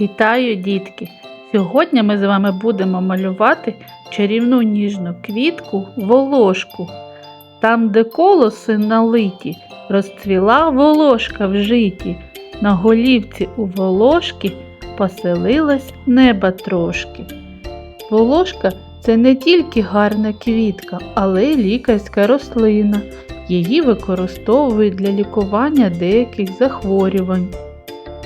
Вітаю, дітки! Сьогодні ми з вами будемо малювати чарівну ніжну квітку волошку. Там, де колоси налиті, розцвіла волошка в житі. На голівці у волошки поселилась неба трошки. Волошка це не тільки гарна квітка, але й лікарська рослина. Її використовують для лікування деяких захворювань.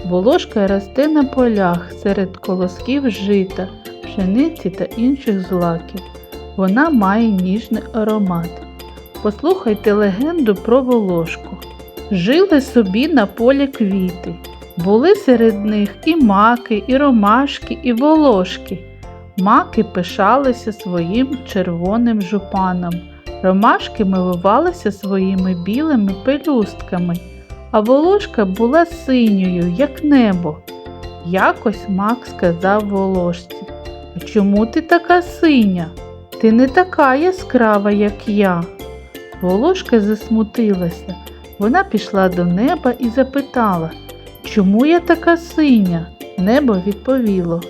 Волошка росте на полях серед колосків жита, пшениці та інших злаків. Вона має ніжний аромат. Послухайте легенду про волошку. Жили собі на полі квіти. Були серед них і маки, і ромашки, і волошки. Маки пишалися своїм червоним жупаном. Ромашки милувалися своїми білими пелюстками а волошка була синьою, як небо. Якось мак сказав волошці, а чому ти така синя? Ти не така яскрава, як я. Волошка засмутилася. Вона пішла до неба і запитала, чому я така синя? Небо відповіло.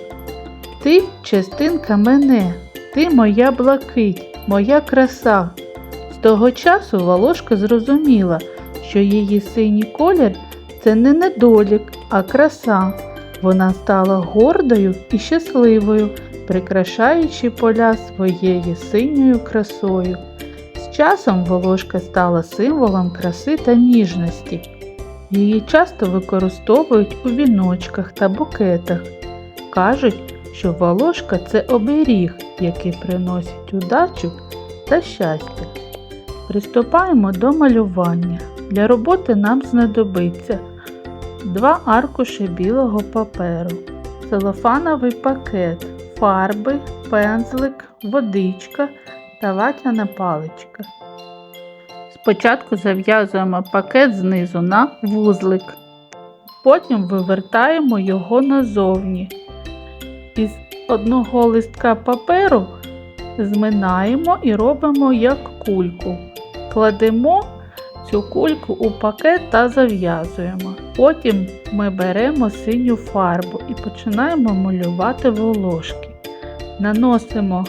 Ти частинка мене, ти моя блакить, моя краса. З того часу Волошка зрозуміла, що її синій колір це не недолік, а краса. Вона стала гордою і щасливою, прикрашаючи поля своєю синьою красою. З часом волошка стала символом краси та ніжності. Її часто використовують у віночках та букетах. Кажуть, що волошка це оберіг, який приносить удачу та щастя. Приступаємо до малювання. Для роботи нам знадобиться два аркуші білого паперу, целофановий пакет, фарби, пензлик, водичка та ватяна паличка. Спочатку зав'язуємо пакет знизу на вузлик, потім вивертаємо його назовні. Із одного листка паперу зминаємо і робимо як кульку. Кладемо цю кульку у пакет та зав'язуємо. Потім ми беремо синю фарбу і починаємо малювати волошки. Наносимо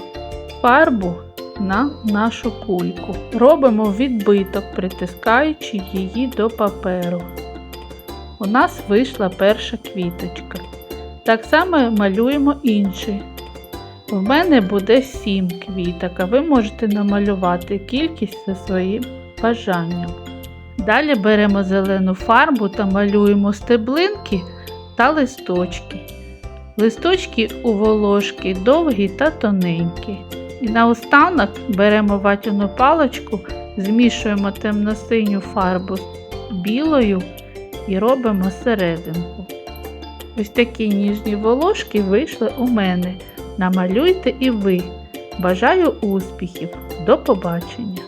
фарбу на нашу кульку. Робимо відбиток, притискаючи її до паперу. У нас вийшла перша квіточка. Так само малюємо інший. В мене буде 7 квіток, а ви можете намалювати кількість за своїм бажанням. Далі беремо зелену фарбу та малюємо стеблинки та листочки. Листочки у волошки довгі та тоненькі. І наостанок беремо ватяну паличку, змішуємо темно-синю фарбу з білою і робимо серединку. Ось такі ніжні волошки вийшли у мене. Намалюйте і ви. Бажаю успіхів! До побачення!